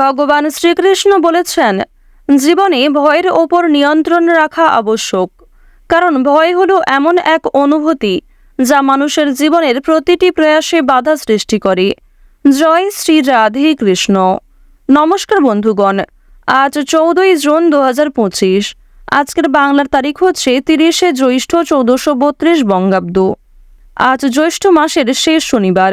ভগবান শ্রীকৃষ্ণ বলেছেন, জীবনে ভয়ের ওপর নিয়ন্ত্রণ রাখা আবশ্যক, কারণ ভয় হলো এমন এক অনুভূতি যা মানুষের জীবনের প্রতিটি প্রয়াসে বাধা সৃষ্টি করে। জয় শ্রী রাধে কৃষ্ণ। নমস্কার বন্ধুগণ, আজ চৌদ্দই জুন দু হাজার পঁচিশ, আজকের বাংলার তারিখ হচ্ছে তিরিশে জ্যৈষ্ঠ চৌদ্দশো বত্রিশ বঙ্গাব্দ। আজ জ্যৈষ্ঠ মাসের শেষ শনিবার।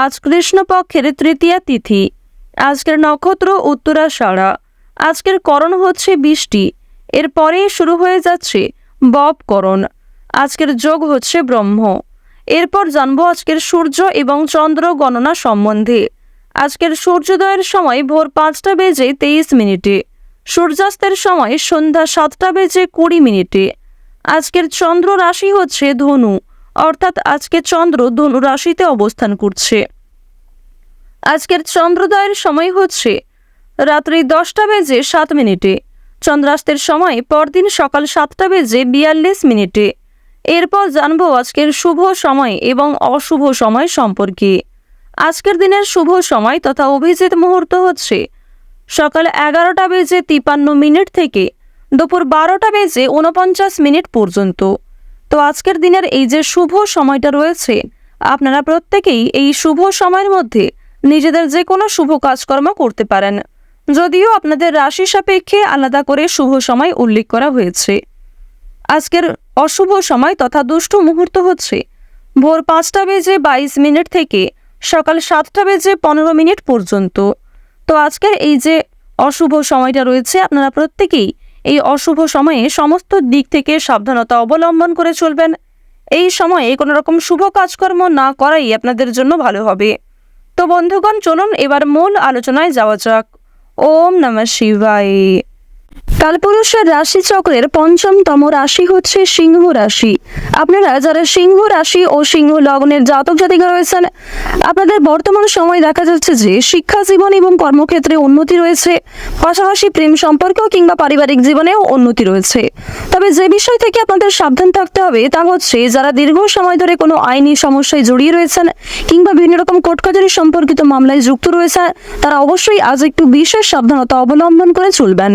আজ কৃষ্ণপক্ষের তৃতীয়া তিথি। আজকের নক্ষত্র উত্তরাষাঢ়া আজকের করণ হচ্ছে বৃষ্টি। এরপরে শুরু হয়ে যাচ্ছে ববকরণ আজকের যোগ হচ্ছে ব্রহ্ম। এরপর জানব আজকের সূর্য এবং চন্দ্র গণনা সম্বন্ধে। আজকের সূর্যোদয়ের সময় ভোর পাঁচটা বেজে তেইশ মিনিটে। সূর্যাস্তের সময় সন্ধ্যা সাতটা বেজে কুড়ি মিনিটে। আজকের চন্দ্র রাশি হচ্ছে ধনু। অর্থাৎ আজকে চন্দ্র ধনু রাশিতে অবস্থান করছে। আজকের চন্দ্রোদয়ের সময় হচ্ছে রাত্রি দশটা বেজে সাত মিনিটে। চন্দ্রাস্তের সময় পরদিন সকাল সাতটা বেজে বিয়াল্লিশ মিনিটে। এরপর জানব আজকের শুভ সময় এবং অশুভ সময় সম্পর্কে। আজকের দিনের শুভ সময় তথা অভিজিৎ মুহূর্ত হচ্ছে সকাল এগারোটা বেজে তিপান্ন মিনিট থেকে দুপুর বারোটা বেজে উনপঞ্চাশ মিনিট পর্যন্ত। তো আজকের দিনের এই যে শুভ সময়টা রয়েছে, আপনারা প্রত্যেকেই এই শুভ সময়ের মধ্যে নিজেদের যে কোনো শুভ কাজকর্ম করতে পারেন। যদিও আপনাদের রাশি সাপেক্ষে আলাদা করে শুভ সময় উল্লেখ করা হয়েছে। আজকের অশুভ সময় তথা দুষ্ট মুহূর্ত হচ্ছে। ভোর পাঁচটা বেজে বাইশ মিনিট থেকে সকাল সাতটা বেজে পনেরো মিনিট পর্যন্ত। তো আজকের এই যে অশুভ সময়টা রয়েছে, আপনারা প্রত্যেকেই এই অশুভ সময়ে সমস্ত দিক থেকে সাবধানতা অবলম্বন করে চলবেন। এই সময়ে কোনো রকম শুভ কাজকর্ম না করাই আপনাদের জন্য ভালো হবে। তো বন্ধুগণ, চলুন এবার মূল আলোচনায় যাওয়া যাক। ওম নমঃ শিবায়। কালপুরুষের রাশি চক্রের পঞ্চমতম রাশি হচ্ছে সিংহ রাশি। আপনারা যারা সিংহ রাশি ও সিংহ লগ্নের জাতক জাতিকা রয়েছেন, আপনাদের বর্তমান সময় দেখা যাচ্ছে যে শিক্ষা জীবন এবং কর্মক্ষেত্রে উন্নতি রয়েছে। পাশাপাশি প্রেম সম্পর্ক কিংবা পারিবারিক জীবনেও উন্নতি রয়েছে। তবে যে বিষয় থেকে আপনাদের সাবধান থাকতে হবে তা হচ্ছে, যারা দীর্ঘ সময় ধরে কোনো আইনি সমস্যায় জড়িয়ে রয়েছেন কিংবা বিভিন্ন রকম কোর্টকাজারি সম্পর্কিত মামলায় যুক্ত রয়েছে তারা অবশ্যই আজ একটু বিশেষ সাবধানতা অবলম্বন করে চলবেন।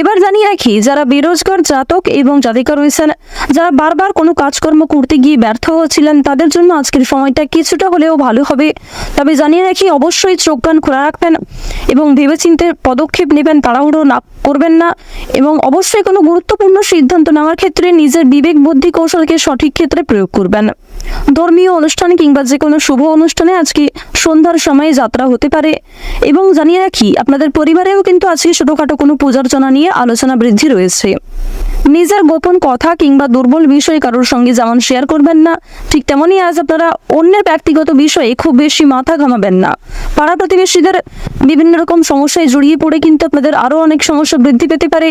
এবার জানিয়ে রাখি, যারা বেরোজগার, জাতক এবং জাতিকা রয়েছেন যারা বারবার কোনো কাজকর্ম করতে গিয়ে ব্যর্থ হচ্ছিলেন, তাদের জন্য আজকের সময়টা কিছুটা হলেও ভালো হবে। তবে জানিয়ে রাখি, অবশ্যই চোখ কান খোলা রাখবেন এবং ভেবেচিন্তে পদক্ষেপ নেবেন, তাড়াহুড়ো না করবেন না এবং অবশ্যই কোনো গুরুত্বপূর্ণ সিদ্ধান্ত নেওয়ার ক্ষেত্রে নিজের বিবেক বুদ্ধি কৌশলকে সঠিক ক্ষেত্রে প্রয়োগ করবেন। ধর্মীয় অনুষ্ঠান কিংবা যে কোনো শুভ অনুষ্ঠানে আজকে সন্ধ্যার সময়ে যাত্রা হতে পারে এবং জানিয়ে রাখি, আপনাদের পরিবারেও কিন্তু আজকে ছোটোখাটো কোনো পূজার্চনা নিয়ে আলোচনা বৃদ্ধি রয়েছে। নিজের গোপন কথা কিংবা দুর্বল বিষয় কারোর সঙ্গে যেমন শেয়ার করবেন না, ঠিক তেমনই আজ আপনারা অন্যের ব্যক্তিগত বিষয়ে খুব বেশি মাথা ঘামাবেন না। পাড়া প্রতিবেশীদের বিভিন্ন রকম সমস্যায় জড়িয়ে পড়ে কিন্তু আপনাদের আরও অনেক সমস্যা বৃদ্ধি পেতে পারে।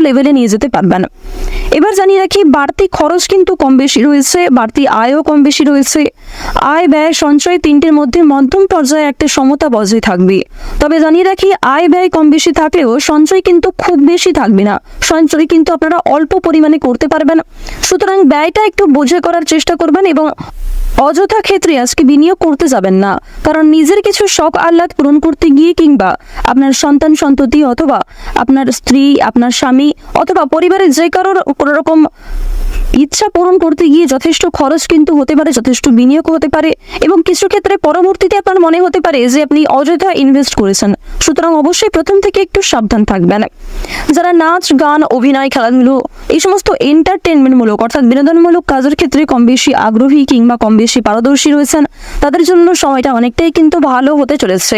লেভেলে নিয়ে যেতে পারবেন। এবার জানিয়ে রাখি, বাড়তি খরচ কিন্তু কম বেশি রয়েছে, বাড়তি আয়ও কম বেশি রয়েছে। আয়, ব্যয়, সঞ্চয় তিনটির মধ্যে মধ্যম পর্যায়ে একটা সমতা বজায় থাকবে। তবে জানিয়ে রাখি, আয়, ব্যয় কম বেশি থাকলেও সঞ্চয় কিন্তু খুব বেশি থাকবে না। সঞ্চয় কিন্তু আপনারা অল্প পরিমাণে করতে পারবেন। সুতরাং ব্যয়টা একটু বুঝে করার চেষ্টা করবেন এবং অযথা ক্ষেত্রে আজকে বিনিয়োগ করতে যাবেন না। কারণ নিজের কিছু শখ আহ্লাদ পূরণ করতে গিয়ে কিংবা আপনার সন্তান সন্ততি অথবা আপনার স্ত্রী, আপনার স্বামী অথবা পরিবারের যে কারোর কোনো রকম ইচ্ছা পূরণ করতে গিয়ে যথেষ্ট খরচ কিন্তু হতে পারে, যথেষ্ট বিনিয়োগ হতে পারে এবং কিছু ক্ষেত্রে পরবর্তীতে আপনার মনে হতে পারে যে আপনি অযথা ইনভেস্ট করেছেন। সুতরাং অবশ্যই প্রথম থেকে একটু সাবধান থাকবেন। যারা নাচ, গান, অভিনয়, খেলাধুলো এই সমস্ত এন্টারটেনমেন্টমূলক অর্থাৎ বিনোদনমূলক কাজের ক্ষেত্রে কম বেশি আগ্রহী কিংবা কম বেশি পারদর্শী রয়েছেন, তাদের জন্য সময়টা অনেকটাই কিন্তু ভালো হতে চলেছে।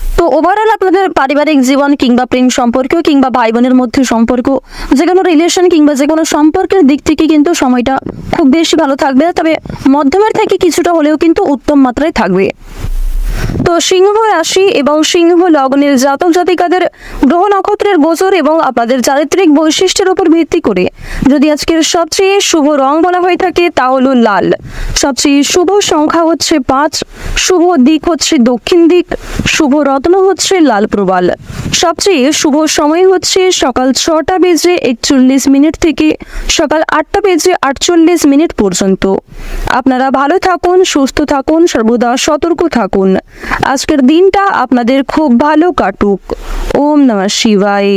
তো ওভারঅল আপনাদের পারিবারিক জীবন কিংবা প্রেম সম্পর্ক কিংবা ভাই বোনের মধ্যে সম্পর্ক, যে কোনো রিলেশন কিংবা যে কোনো সম্পর্কের দিক থেকে কিন্তু সময়টা খুব বেশি ভালো থাকবে তবে মধ্যমের থেকে কিছুটা হলেও কিন্তু উত্তম মাত্রায় থাকবে। তো সিংহ রাশি এবং সিংহ লগ্নের জাতক জাতিকাদের গ্রহ নক্ষত্রের গোচর এবং আপনাদের চারিত্রিক বৈশিষ্ট্যের উপর ভিত্তি করে যদি আজকের সবচেয়ে শুভ রং বলা হয়ে থাকে, তা হলো লাল। সবচেয়ে শুভ সংখ্যা হচ্ছে পাঁচ, শুভ দিক হচ্ছে দক্ষিণ দিক, শুভ রত্ন হচ্ছে লাল প্রবাল। সবচেয়ে শুভ সময় হচ্ছে সকাল ছটা বেজে একচল্লিশ মিনিট থেকে সকাল আটটা বেজে আটচল্লিশ মিনিট পর্যন্ত। আপনারা ভালো থাকুন, সুস্থ থাকুন, সর্বদা সতর্ক থাকুন। আজকের দিনটা আপনাদের খুব ভালো কাটুক। ওম নমঃ শিবায়।